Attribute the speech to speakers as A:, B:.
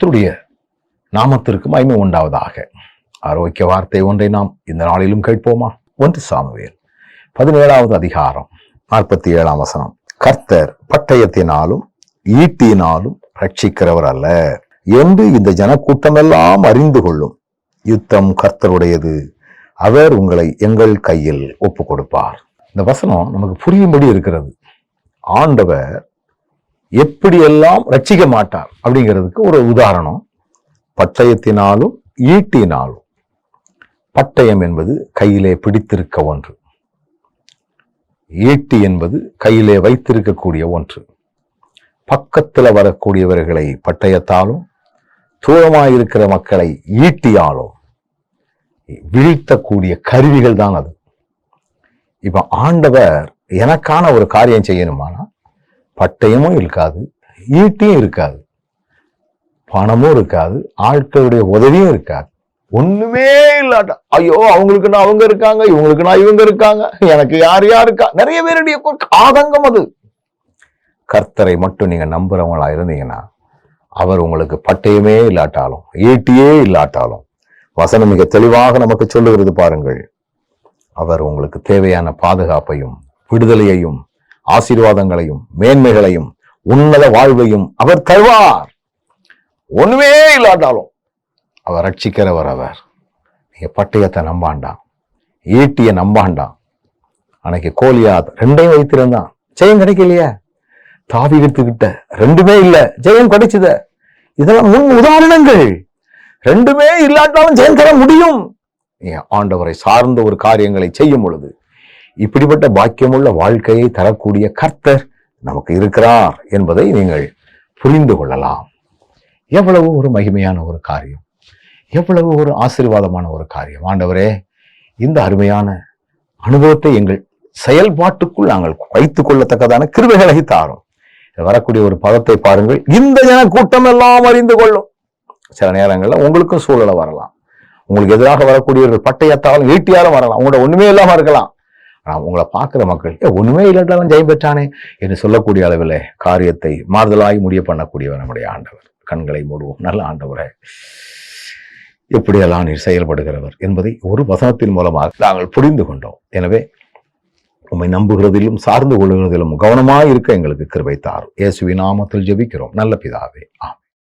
A: கர்த்தருடைய நாமத்திற்கு மகிமை உண்டாவதாக. ஆரோக்கிய வார்த்தை ஒன்றை நாம் இந்த நாளிலும் கேட்போமா? ஒன்று சாமுவேல் பதினேழாவது அதிகாரம் நாற்பத்தி ஏழாம் வசனம். கர்த்தர் பட்டயத்தினாலும் ஈட்டியினாலும் ரட்சிக்கிறவர் அல்ல என்று இந்த ஜனக்கூட்டமெல்லாம் அறிந்து கொள்ளும். யுத்தம் கர்த்தருடையது. அவர் உங்களை எங்கள் கையில் ஒப்பு கொடுப்பார் இந்த வசனம் நமக்கு புரியும்படி இருக்கிறது. ஆண்டவர் எப்படியெல்லாம் ரட்சிக்க மாட்டார் அப்படிங்கிறதுக்கு ஒரு உதாரணம். பட்டயத்தினாலும் ஈட்டினாலும் பட்டயம் என்பது கையிலே பிடித்திருக்க ஒன்று. ஈட்டி என்பது கையிலே வைத்திருக்கக்கூடிய ஒன்று. பக்கத்தில் வரக்கூடியவர்களை பட்டயத்தாலும் தூரமாயிருக்கிற மக்களை ஈட்டியாலும் வீழ்த்தக்கூடிய கருவிகள் தான் அது. இப்போ ஆண்டவர் எனக்கான ஒரு காரியம் செய்யணுமானா பட்டயமும் இருக்காது ஈட்டியும் இருக்காது பணமும் இருக்காது ஆட்களுடைய உதவியும் இருக்காது. ஒண்ணுமே இல்லாட்டா ஐயோ அவங்களுக்குன்னா அவங்க இருக்காங்க இவங்களுக்குன்னா இவங்க இருக்காங்க எனக்கு யார் யார் இருக்கா? நிறைய பேருடைய ஆதங்கம் அது. கர்த்தரை மட்டும் நீங்க நம்புறவங்களா இருந்தீங்கன்னா அவர் உங்களுக்கு பட்டயமே இல்லாட்டாலும் ஈட்டியே இல்லாட்டாலும் வசனம் மிக தெளிவாக நமக்கு சொல்லுகிறது பாருங்கள். அவர் உங்களுக்கு தேவையான பாதுகாப்பையும் விடுதலையையும் ஆசீர்வாதங்களையும் மேன்மைகளையும் உன்னத வாழ்வையும் அவர் தருவார். ஒண்ணுமே இல்லாட்டாலும் அவர் ரட்சிக்கிறவர் அவர். நீங்க பட்டயத்தை நம்பாண்டாம் ஈட்டிய நம்பாண்டாம் அன்னைக்கு கோலியாத் ரெண்டையும் வைத்திருந்தான். ஜெயம் கிடைக்கலையே. தாவி எடுத்துக்கிட்ட ரெண்டுமே இல்லை. ஜெயம் கிடைச்சத. இதெல்லாம் முன் உதாரணங்கள். ரெண்டுமே இல்லாட்டாலும் ஜெயம் தர முடியும் ஆண்டவரை சார்ந்த ஒரு காரியங்களை செய்யும் பொழுது இப்படிப்பட்ட பாக்கியமுள்ள வாழ்க்கையை தரக்கூடிய கர்த்தர் நமக்கு இருக்கிறார் என்பதை நீங்கள் புரிந்து கொள்ளலாம். எவ்வளவு ஒரு மகிமையான ஒரு காரியம். எவ்வளவு ஒரு ஆசீர்வாதமான ஒரு காரியம். ஆண்டவரே இந்த அருமையான அனுபவத்தை எங்கள் செயல்பாட்டுக்குள் நாங்கள் வைத்துக் கொள்ளத்தக்கதான கிருவைகளை தாரும். வரக்கூடிய ஒரு பதத்தை பாருங்கள். இந்த ஜன கூட்டம் எல்லாம் அறிந்து கொள்ளும். சில நேரங்களில் உங்களுக்கும் சூழலை வரலாம். உங்களுக்கு எதிராக வரக்கூடியவர்கள் பட்டயத்தாலும் ஈட்டியாலும் வரலாம். உங்களோட ஒண்ணுமே இல்லாம இருக்கலாம். ஆனால் உங்களை பார்க்குற மக்கள் "ஏ, ஒண்ணுமே இல்லாட்டாலும் ஜெயம் பெற்றானே என்று சொல்லக்கூடிய அளவில் காரியத்தை மாறுதலாய் முடிய பண்ணக்கூடியவர் நம்முடைய ஆண்டவர். கண்களை மூடுவோம். நல்ல ஆண்டவரை எப்படியெல்லாம் நீர் செயல்படுகிறவர்? என்பதை ஒரு வசனத்தின் மூலமாக நாங்கள் புரிந்து கொண்டோம். எனவே உண்மை நம்புகிறதிலும் சார்ந்து கொள்கிறதிலும் கவனமாக இருக்க எங்களுக்கு கிருபை தாரும். இயேசுவின் நாமத்தில் ஜெபிக்கிறோம். நல்ல பிதாவே ஆம்